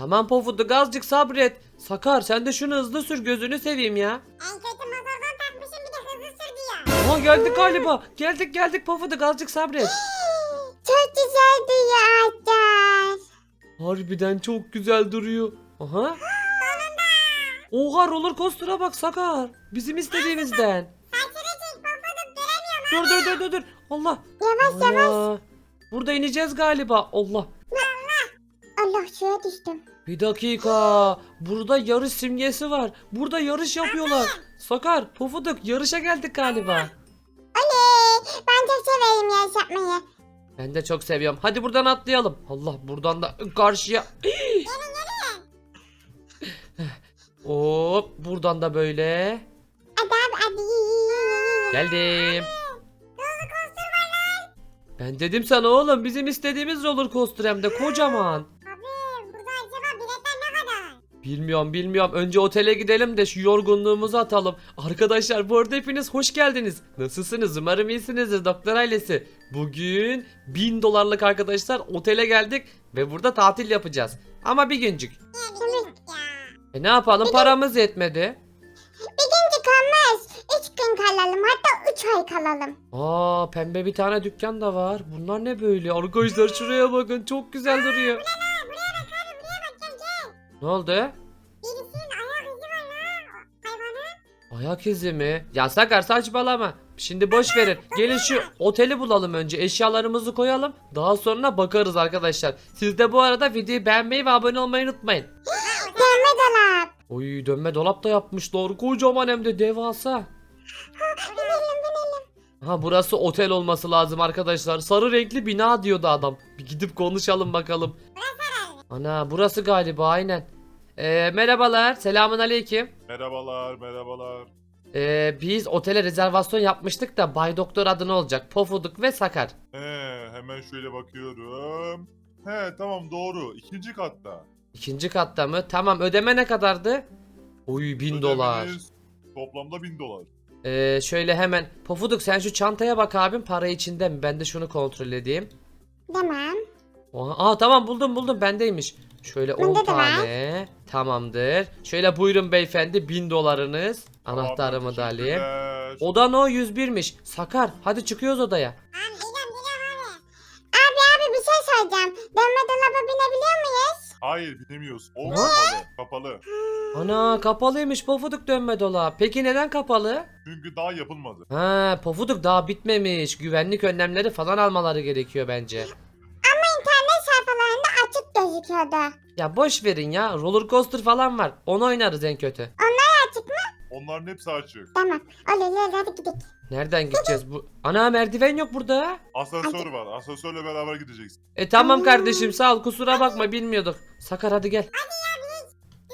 Tamam Pofuduk azıcık sabret. Sakar sen de şunu hızlı sür gözünü seveyim ya. En kötü motordan takmışım bir de hızlı sürdü ya. Aha geldik galiba. Geldik geldik Pofuduk azıcık sabret. Çok güzel duruyor ağaçlar. Harbiden çok güzel duruyor. Aha. Oha roller coaster'a bak Sakar. Bizim istediğimizden. Saçını çek göremiyorum. Dur dur dur dur dur. Allah. Yavaş yavaş. Burada ineceğiz galiba. Allah. Allah şuraya düştüm. Bir dakika. Burada yarış simgesi var. Burada yarış yapıyorlar. Sakar, Pofuduk yarışa geldik galiba. Oley. Ben çok severim yarış yapmayı. Ben de çok seviyorum. Hadi buradan atlayalım. Allah buradan da karşıya. Hop buradan da böyle. Hadi abi hadi. Geldim. Ben dedim sana oğlum bizim istediğimiz roller coaster hem de kocaman. Bilmiyorum bilmiyorum. Önce otele gidelim de şu yorgunluğumuzu atalım. Arkadaşlar bu arada hepiniz hoş geldiniz. Nasılsınız? Umarım iyisinizdir doktor ailesi. Bugün 1000 dolarlık arkadaşlar otele geldik ve burada tatil yapacağız. Ama bir güncük. E ne yapalım paramız yetmedi. Bir gün kalmaz. Üç gün kalalım hatta üç ay kalalım. Aa pembe bir tane dükkan da var. Bunlar ne böyle? Arkadaşlar şuraya bakın çok güzel duruyor. Ne oldu? Birisinin ayak izi var lan. Hayvanın. Ayak izi mi? Ya Sakar saçmalama. Şimdi boş verin. Gelin şu oteli bulalım önce. Eşyalarımızı koyalım. Daha sonra bakarız arkadaşlar. Siz de bu arada videoyu beğenmeyi ve abone olmayı unutmayın. Dönme dolap. Oy dönme dolap da yapmışlar. Kocaman hem de devasa. Binelim binelim. Ha burası otel olması lazım arkadaşlar. Sarı renkli bina diyordu adam. Bir gidip konuşalım bakalım. Ana burası galiba aynen. Ee, merhabalar. Selamun aleyküm. Merhabalar, merhabalar. Ee, biz otele rezervasyon yapmıştık da Bay Doktor adına olacak. Pofuduk ve Sakar. He, hemen şöyle bakıyorum. He, tamam doğru. İkinci katta. İkinci katta mı? Tamam ödeme ne kadardı? Oy bin dolar. Ödemeniz Toplamda bin dolar. Ee, şöyle hemen. Pofuduk sen şu çantaya bak abim. Para içinde mi? Ben de şunu kontrol edeyim. Tamam. Oha, aa tamam buldum buldum bendeymiş. Şöyle 10 Bende de var. tane. Tamamdır. Şöyle buyurun beyefendi 1000 dolarınız. Anahtarımı da alayım. teşekkürler. Odan o 101'miş. Sakar hadi çıkıyoruz odaya. Abi geliyorum geliyorum abi. Abi abi bir şey soracağım. Dönme dolaba binebiliyor muyuz? Hayır, binemiyoruz. O Ne? kapalı, kapalı. Ana kapalıymış pofuduk dönme dolap. Peki neden kapalı? Çünkü daha yapılmadı. Ha pofuduk daha bitmemiş. Güvenlik önlemleri falan almaları gerekiyor bence. Gözüküyordu. Ya boş verin ya. Roller coaster falan var. Onu oynarız en kötü. Açık mı? Onların hepsi açık. Tamam. Oley oley hadi gidelim. Nereden gideceğiz bu? Ana merdiven yok burada. Asansör var. Asansörle beraber gideceksin. E tamam kardeşim sağ ol kusura bakma bilmiyorduk. Sakar hadi gel.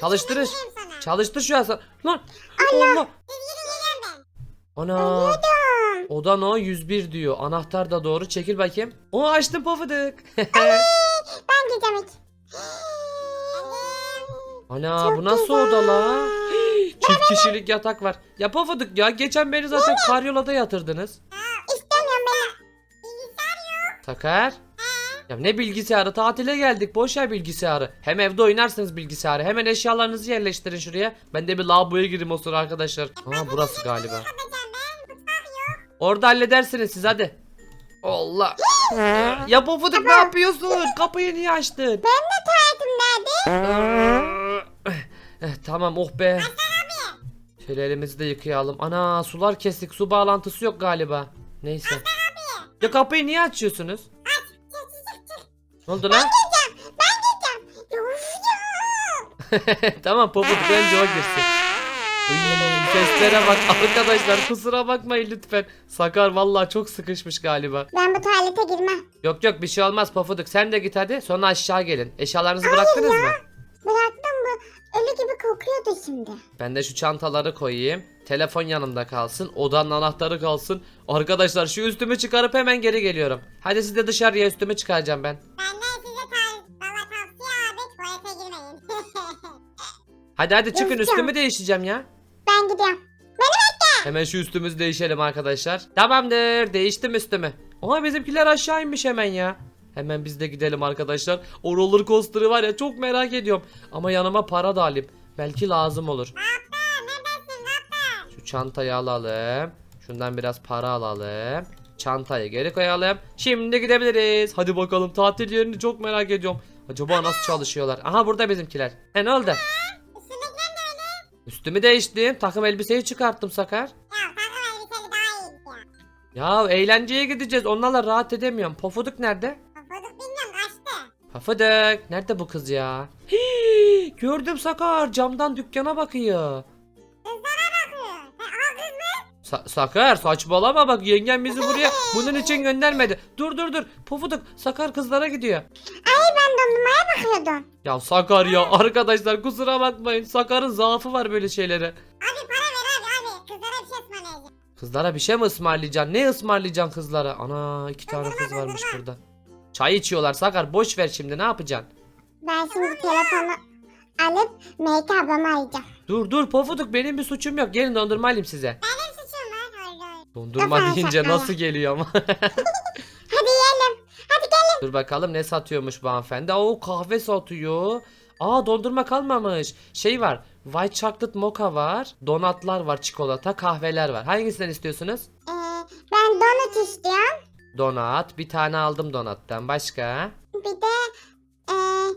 Çalıştırır. Geliyorum sana. Çalıştır şu an. Lan. Allah. Ana. Odan o 101 diyor. Anahtar da doğru. Çekil bakayım. O açtım pofuduk. Ben gideceğim hiç. Ana Çok bu nasıl güzel. oda la? Çift kişilik yatak var. Ya pofuduk ya geçen beni zaten karyolada yatırdınız. İstemiyorum beni. Sakar. Ya ne bilgisayarı tatile geldik boş ver bilgisayarı. Hem evde oynarsınız bilgisayarı. Hemen eşyalarınızı yerleştirin şuraya. Ben de bir lavaboya gireyim o sıra arkadaşlar. Aa burası galiba. Ben. Orada halledersiniz siz hadi. Allah. ya pofuduk ne yapıyorsun? Kapıyı niye açtın? Nerede? Eh, tamam oh be. Şöyle elimizi de yıkayalım. Ana sular kesik. Su bağlantısı yok galiba. Neyse. Ya kapıyı niye açıyorsunuz? Ne oldu lan? Tamam Pofuduk önce o girsin. Seslere bak arkadaşlar kusura bakmayın lütfen. Sakar vallahi çok sıkışmış galiba. Ben bu tuvalete girmem. Yok yok bir şey olmaz Pofuduk sen de git hadi sonra aşağı gelin. Eşyalarınızı bıraktınız mı? Bıraktım bu. Ölü gibi kokuyordu şimdi. Ben de şu çantaları koyayım. Telefon yanımda kalsın. Odanın anahtarı kalsın. Arkadaşlar şu üstümü çıkarıp hemen geri geliyorum. Hadi siz de dışarıya üstümü çıkaracağım ben. Benden Hadi hadi çıkın Yapacağım. üstümü değişeceğim ya. ben gidiyorum. Hemen şu üstümüzü değişelim arkadaşlar. Tamamdır değiştim üstümü. Oha bizimkiler aşağı inmiş hemen ya. Hemen biz de gidelim arkadaşlar. O roller coaster'ı var ya çok merak ediyorum. Ama yanıma para da alayım. Belki lazım olur. Şu çantayı alalım. Şundan biraz para alalım. Çantayı geri koyalım. Şimdi gidebiliriz. Hadi bakalım tatil yerini çok merak ediyorum. Acaba nasıl çalışıyorlar? Aha burada bizimkiler. E ne oldu? Üstümü değiştim. Takım elbiseyi çıkarttım Sakar. Ya takım elbiseli daha iyi ya. Ya eğlenceye gideceğiz. Onlarla rahat edemiyorum. Pofuduk nerede? Pofuduk bilmiyorum kaçtı. Pofuduk. Nerede bu kız ya? Hii, gördüm Sakar. Camdan dükkana bakıyor. Bakıyor. Ha, Aa kız mı? Sa- Sakar saçmalama bak yengem bizi buraya bunun için göndermedi. Dur dur dur. Pofuduk Sakar kızlara gidiyor. Ay dondurmaya bakıyordum. Ya Sakar ya arkadaşlar kusura bakmayın. Sakar'ın zaafı var böyle şeylere. Abi para ver abi abi. Kızlara bir şey ısmarlayacağım. Kızlara bir şey mi ısmarlayacaksın? Ne ısmarlayacaksın kızlara? Ana iki tane kız varmış burada. Çay içiyorlar Sakar boş ver şimdi ne yapacaksın? Ben şimdi telefonu alıp Melike ablamı arayacağım. Dur dur Pofuduk benim bir suçum yok. Gelin dondurma alayım size. Benim suçum var. Hayır hayır. Dondurma Yapma deyince şaka. nasıl geliyor ama. Gelin. Dur bakalım ne satıyormuş bu hanımefendi. Oo kahve satıyor. Aa dondurma kalmamış. Şey var. White chocolate mocha var. Donatlar var, çikolata, kahveler var. Hangisinden istiyorsunuz? Ee, ben donut istiyorum. Donat. Bir tane aldım donattan. Başka? Bir de ee,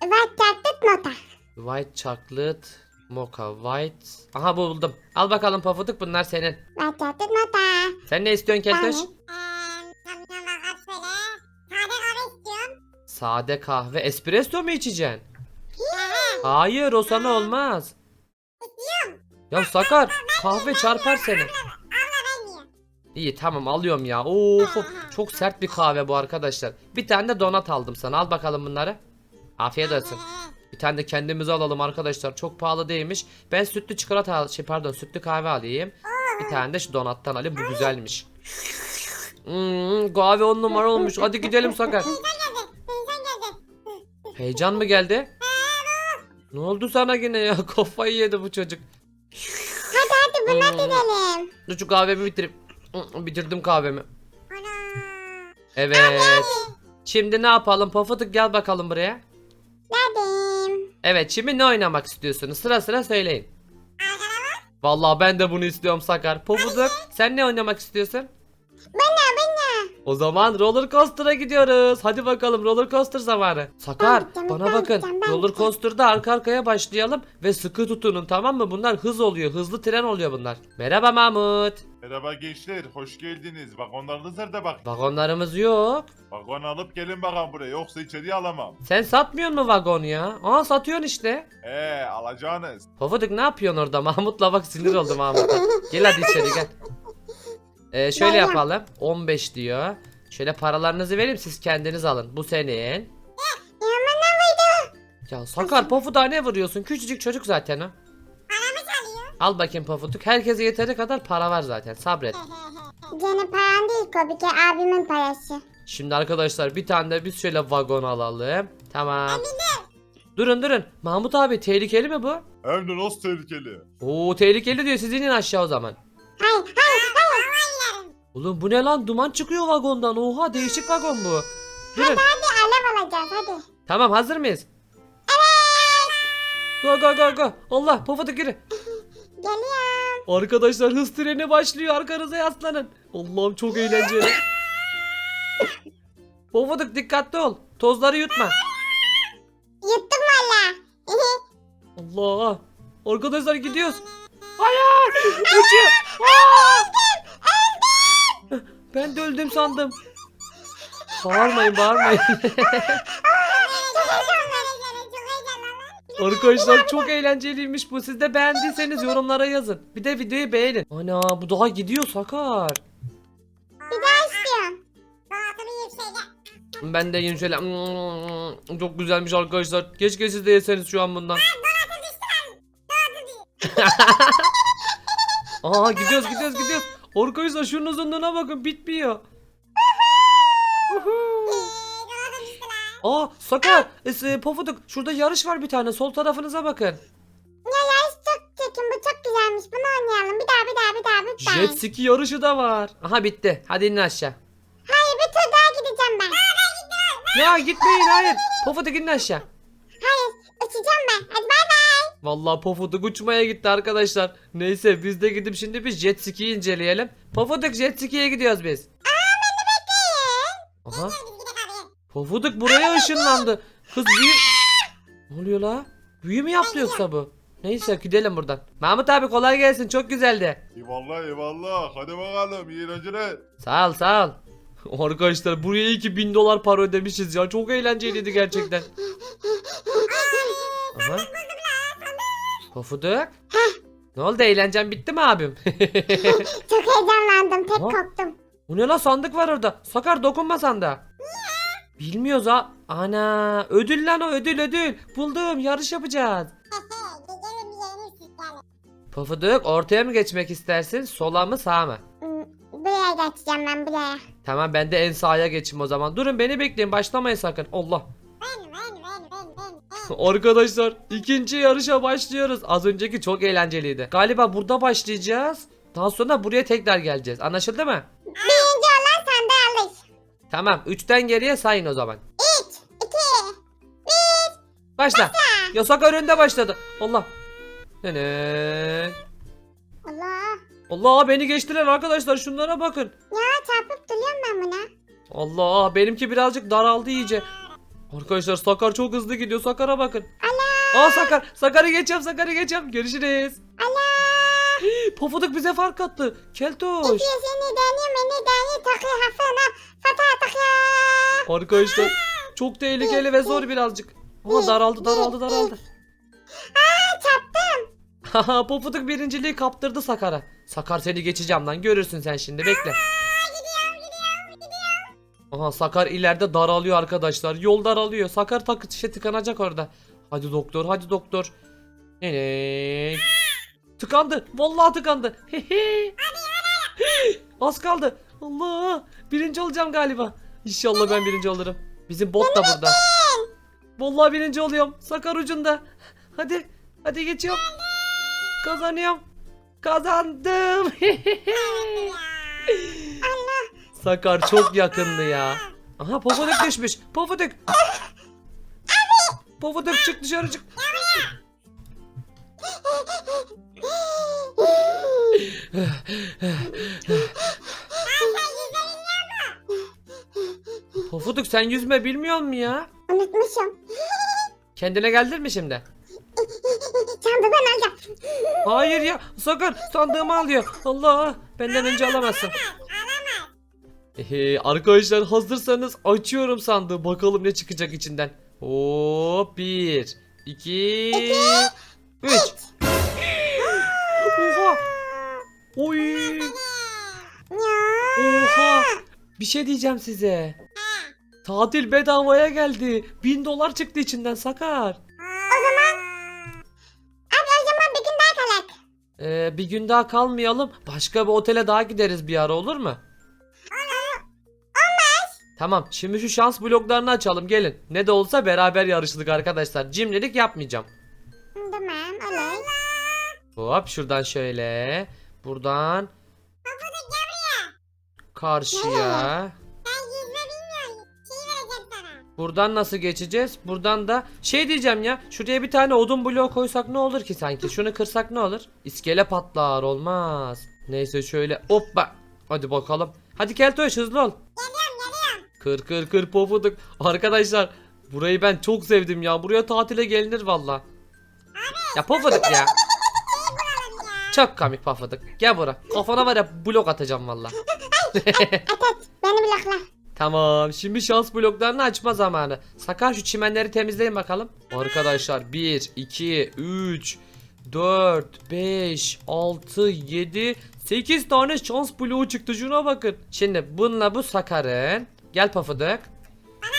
white chocolate nota. White chocolate mocha white. Aha buldum. Al bakalım pafuduk bunlar senin. White chocolate nota. Sen ne istiyorsun keltoş? Ben Sade kahve. Espresso mu içeceksin? Hayır o sana olmaz. Ya Sakar kahve çarpar seni. İyi tamam alıyorum ya. Of of, çok sert bir kahve bu arkadaşlar. Bir tane de donat aldım sana. Al bakalım bunları. Afiyet olsun. Bir tane de kendimize alalım arkadaşlar. Çok pahalı değilmiş. Ben sütlü çikolata şey pardon sütlü kahve alayım. Bir tane de şu donattan alayım. Bu güzelmiş. Hmm, kahve on numara olmuş. Hadi gidelim Sakar. Heyecan mı geldi? Ne oldu sana yine ya? Kafayı yedi bu çocuk. Hadi hadi buna Hmm. gidelim. Dur şu kahvemi bitirip. Hmm, Bitirdim kahvemi. Ana. Evet. Şimdi ne yapalım? Pofuduk gel bakalım buraya. Neredeyim? Evet şimdi ne oynamak istiyorsunuz? Sıra sıra söyleyin. Vallahi ben de bunu istiyorum Sakar. Pofuduk sen ne oynamak istiyorsun? Bana. O zaman roller coaster'a gidiyoruz. Hadi bakalım roller coaster zamanı. Sakar Ben gideceğim, bana ben bakın. gideceğim, ben Roller gideceğim. coaster'da arka arkaya başlayalım ve sıkı tutunun tamam mı? Bunlar hız oluyor. Hızlı tren oluyor bunlar. Merhaba Mahmut. Merhaba gençler, hoş geldiniz. Vagonlarınız nerede bak? Vagonlarımız yok. Vagon alıp gelin bakalım buraya, yoksa içeriye alamam. Sen satmıyor mu vagon ya? Aa satıyorsun işte. Ee, alacağınız. Pofuduk ne yapıyorsun orada? Mahmut'la bak sinir oldu Mahmut'a. Gel hadi içeri gel. Ee, şöyle gel. yapalım. 15 diyor. Şöyle paralarınızı vereyim siz kendiniz alın. Bu senin. Ya Sakar Pofuduk'a ne vuruyorsun? Küçücük çocuk zaten o. Paramı çalıyor. Al bakayım Pofuduk. Herkese yeteri kadar para var zaten. Sabret. Gene param değil Kobi ki abimin parası. Şimdi arkadaşlar bir tane de biz şöyle vagon alalım. Tamam. Durun durun. Mahmut abi tehlikeli mi bu? Hem de nasıl tehlikeli. Oo tehlikeli diyor. Siz inin aşağı o zaman. Hayır. Oğlum bu ne lan? Duman çıkıyor vagondan. Oha değişik vagon bu. Durun. Hadi alev alacağız hadi. Tamam hazır mıyız? Go go go go. Allah pofuduk yürü. Geliyorum. Arkadaşlar hız treni başlıyor. Arkanıza yaslanın. Allah'ım çok eğlenceli. pofuduk dikkatli ol. Tozları yutma. Yuttum valla. Allah. Arkadaşlar gidiyoruz. Hayır. Uçuyor. Aa! Ben de öldüm sandım. Bağırmayın bağırmayın. Arkadaşlar çok eğlenceliymiş bu. Siz de beğendiyseniz yorumlara yazın. Bir de videoyu beğenin. Ana bu daha gidiyor Sakar. Bir daha istiyorum. Ben de yiyeyim şöyle. Mm, Çok güzelmiş arkadaşlar. Keşke siz de yeseniz şu an bundan. Aa gidiyoruz gidiyoruz gidiyoruz. Arkadaşlar şunun uzunluğuna bakın bitmiyor. Lan. Aa Sakar, e, Pofuduk şurada yarış var bir tane. Sol tarafınıza bakın. Ya yarış çok çekin bu çok güzelmiş. Bunu oynayalım. Bir daha bir daha bir daha lütfen. Jet ski yarışı da var. Aha bitti. Hadi inin aşağı. Hayır bir tur daha gideceğim ben. Ya gitmeyin hayır. Pofuduk inin aşağı. Hayır uçacağım ben. Hadi bay. Vallahi Pofuduk uçmaya gitti arkadaşlar. Neyse biz de gidip şimdi bir jet ski'yi inceleyelim. Pofuduk jet ski'ye gidiyoruz biz. Aha. Pofuduk buraya ışınlandı. Kız büyü... Ne oluyor la? Büyü mü yaptı yoksa bu? Neyse gidelim buradan. Mahmut abi kolay gelsin çok güzeldi. Eyvallah eyvallah. Hadi bakalım iyi eğlenceler. Sağ ol sağ ol. Arkadaşlar buraya 2000 dolar para ödemişiz ya. Çok eğlenceliydi gerçekten. Aha. Pofuduk. Ne oldu eğlencen bitti mi abim? Çok heyecanlandım. Pek Aha. korktum. Bu ne la sandık var orada. Sakar dokunma sandığa. Bilmiyoruz ha. Ana ödül lan o ödül ödül. Buldum yarış yapacağız. Pofuduk ortaya mı geçmek istersin sola mı sağa mı? Hmm, Buraya geçeceğim ben buraya. Tamam ben de en sağa geçeyim o zaman. Durun beni bekleyin başlamayın sakın. Allah. Arkadaşlar ikinci yarışa başlıyoruz. Az önceki çok eğlenceliydi. Galiba burada başlayacağız. Daha sonra buraya tekrar geleceğiz. Anlaşıldı mı? Birinci olan sende alır. Tamam. Üçten geriye sayın o zaman. Üç, iki, Başla. Yasak önünde başladı. Allah. Ne? Allah. Allah beni geçtiler arkadaşlar. Şunlara bakın. Ya çarpıp duruyorum ben buna. Allah benimki birazcık daraldı iyice. Arkadaşlar Sakar çok hızlı gidiyor. Sakar'a bakın. Aa Sakar. Sakar'ı geçeceğim. Sakar'ı geçeceğim. Görüşürüz. Pofuduk bize fark attı. Keltoş. İki seni deniyor beni deniyor takıyor hafına. Fata takıyor. Arkadaşlar çok tehlikeli ve zor birazcık. Ama daraldı daraldı daraldı. Aa çarptım. Haha Pofuduk birinciliği kaptırdı Sakar'a. Sakar seni geçeceğim lan görürsün sen şimdi bekle. Aha Sakar ileride daralıyor arkadaşlar. Yol daralıyor. Sakar tak şey tıkanacak orada. Hadi doktor hadi doktor. Ne? Tıkandı. Vallahi tıkandı. Az kaldı. Allah. Birinci olacağım galiba. İnşallah ben birinci olurum. Bizim bot da burada. Vallahi birinci oluyorum. Sakar ucunda. Hadi. Hadi geçiyorum. Kazanıyorum. Kazandım. Sakar çok yakındı ya. Aha Pofuduk düşmüş. Pofuduk. Pofuduk çık dışarı çık. Pofuduk sen yüzme bilmiyor musun ya? Unutmuşum. Kendine geldin mi şimdi? Sandı ben alacağım. Hayır ya Sakar sandığımı alıyor. Allah benden önce alamazsın. Ehe, arkadaşlar hazırsanız açıyorum sandığı. Bakalım ne çıkacak içinden. Hop bir, iki, üç. Oha. Oy. Oha. Bir şey diyeceğim size. Tatil bedavaya geldi. Bin dolar çıktı içinden Sakar. O zaman. Abi o zaman bir gün daha kalak. Ee, bir gün daha kalmayalım. Başka bir otele daha gideriz bir ara olur mu? Tamam şimdi şu şans bloklarını açalım gelin. Ne de olsa beraber yarıştık arkadaşlar. Cimrilik yapmayacağım. Tamam olur. Hop şuradan şöyle. Buradan. Karşıya. Buradan nasıl geçeceğiz? Buradan da şey diyeceğim ya. Şuraya bir tane odun bloğu koysak ne olur ki sanki? Şunu kırsak ne olur? İskele patlar olmaz. Neyse şöyle hoppa. Hadi bakalım. Hadi Keltoş hızlı ol. Kır kır kır pofuduk. Arkadaşlar burayı ben çok sevdim ya. Buraya tatile gelinir valla. Ya pofuduk ya. Çok komik pofuduk. Gel bura. Kafana var ya blok atacağım valla. Beni blokla. Tamam şimdi şans bloklarını açma zamanı. Sakar şu çimenleri temizleyin bakalım. Arkadaşlar 1, 2, 3, 4, 5, 6, 7, 8 tane şans bloğu çıktı şuna bakın. Şimdi bununla bu Sakar'ın. Gel Pofuduk.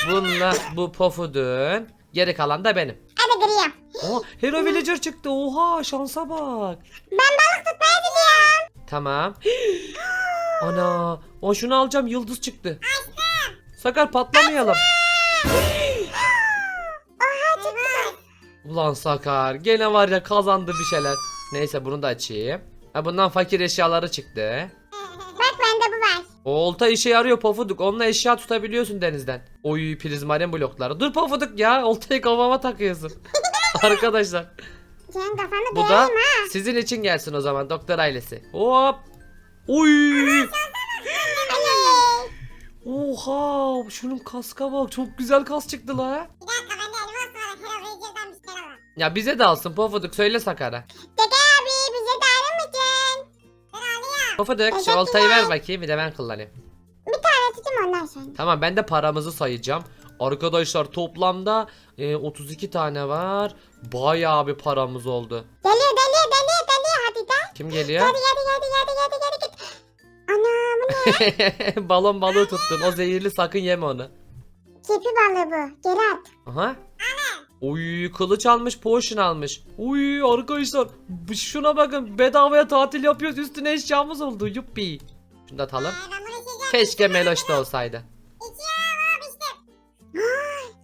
Bununla bu Pofuduk'un. Geri kalan da benim. Hadi giriyorum. Oha Hero Villager çıktı. Oha şansa bak. Ben balık tutmaya gidiyorum. Tamam. Ana. O şunu alacağım yıldız çıktı. Sakar patlamayalım. Ulan Sakar gene var ya kazandı bir şeyler. Neyse bunu da açayım. Ha bundan fakir eşyaları çıktı. O olta işe yarıyor Pofuduk. Onunla eşya tutabiliyorsun denizden. Oy prizmarin blokları. Dur Pofuduk ya. Oltayı kafama takıyorsun. Arkadaşlar. Senin kafanı Bu da ha. sizin için gelsin o zaman doktor ailesi. Hop. Oy. Oha. Şunun kaska bak. Çok güzel kas çıktı la. Bir dakika elmas var. Hello. Ya bize de alsın Pofuduk. Söyle Sakar'a. Alayım. Pofuduk şu oltayı ver bakayım. Bir de ben kullanayım. Bir tane tutayım ondan sonra. Tamam ben de paramızı sayacağım. Arkadaşlar toplamda e, 32 tane var. Bayağı bir paramız oldu. Geliyor geliyor geliyor geliyor hadi de. Kim geliyor? Hadi hadi hadi hadi hadi hadi git. Ana bu ne? Balon balığı tuttun. O zehirli sakın yeme onu. Kepi balığı bu. Geri at. Aha. Uy kılıç almış, potion almış. Uy arkadaşlar şuna bakın bedavaya tatil yapıyoruz. Üstüne eşyamız oldu. Yuppi. Şunu da atalım. İçeceğim. Keşke Meloş da olsaydı.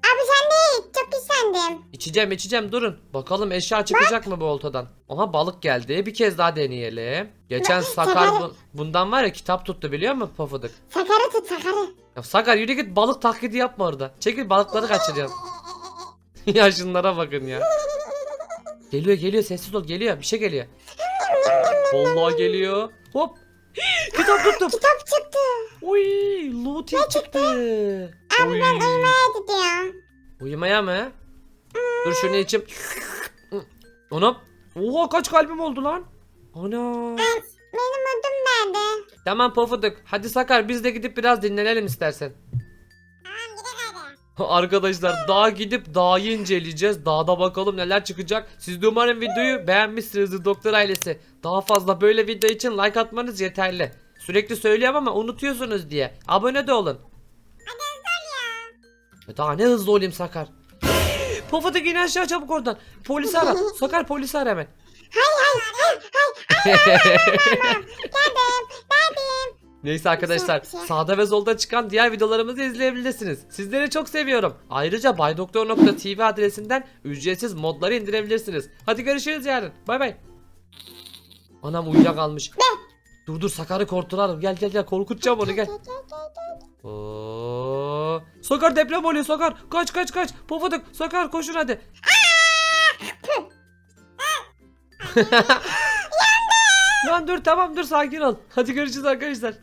Abi sen de iç. Çok istendim. İçeceğim içeceğim durun. Bakalım eşya çıkacak mı bu oltadan? Aha balık geldi. Bir kez daha deneyelim. Geçen Sakar bu- bundan var ya kitap tuttu biliyor musun Pofuduk? Sakarı tut sakarı. Ya Sakar yürü git balık taklidi yapma orada. Çekil balıkları kaçırıyorsun. ya şunlara bakın ya. Geliyor geliyor sessiz ol geliyor bir şey geliyor. Vallahi geliyor. Hop. Kitap tuttum. Kitap çıktı. Uy looting çıktı. Abi Uy. ben uyumaya gidiyorum. Uyumaya mı? Dur şunu içim. Anam. Oha kaç kalbim oldu lan? Ana. Benim ödüm nerede? Tamam Pofuduk. Hadi Sakar biz de gidip biraz dinlenelim istersen. Arkadaşlar dağa gidip dağı inceleyeceğiz. Dağda bakalım neler çıkacak. Siz de umarım videoyu beğenmişsinizdir doktor ailesi. Daha fazla böyle video için like atmanız yeterli. Sürekli söylüyorum ama unutuyorsunuz diye. Abone de olun. E Daha ne hızlı olayım Sakar. Pofuduk in aşağı çabuk oradan. Polisi ara. Sakar polisi ara hemen. Geldim. Geldim. Neyse arkadaşlar sağda ve solda çıkan diğer videolarımızı izleyebilirsiniz. Sizleri çok seviyorum. Ayrıca baydoktor.tv adresinden ücretsiz modları indirebilirsiniz. Hadi görüşürüz yarın. Bay bay. Anam uyuyakalmış. Dur dur Sakar'ı korkuturalım. Gel gel gel korkutacağım onu gel. Oo. Sakar deprem oluyor Sakar. Kaç kaç kaç. Pofuduk Sakar koşun hadi. Lan dur tamam dur sakin ol. Hadi görüşürüz arkadaşlar.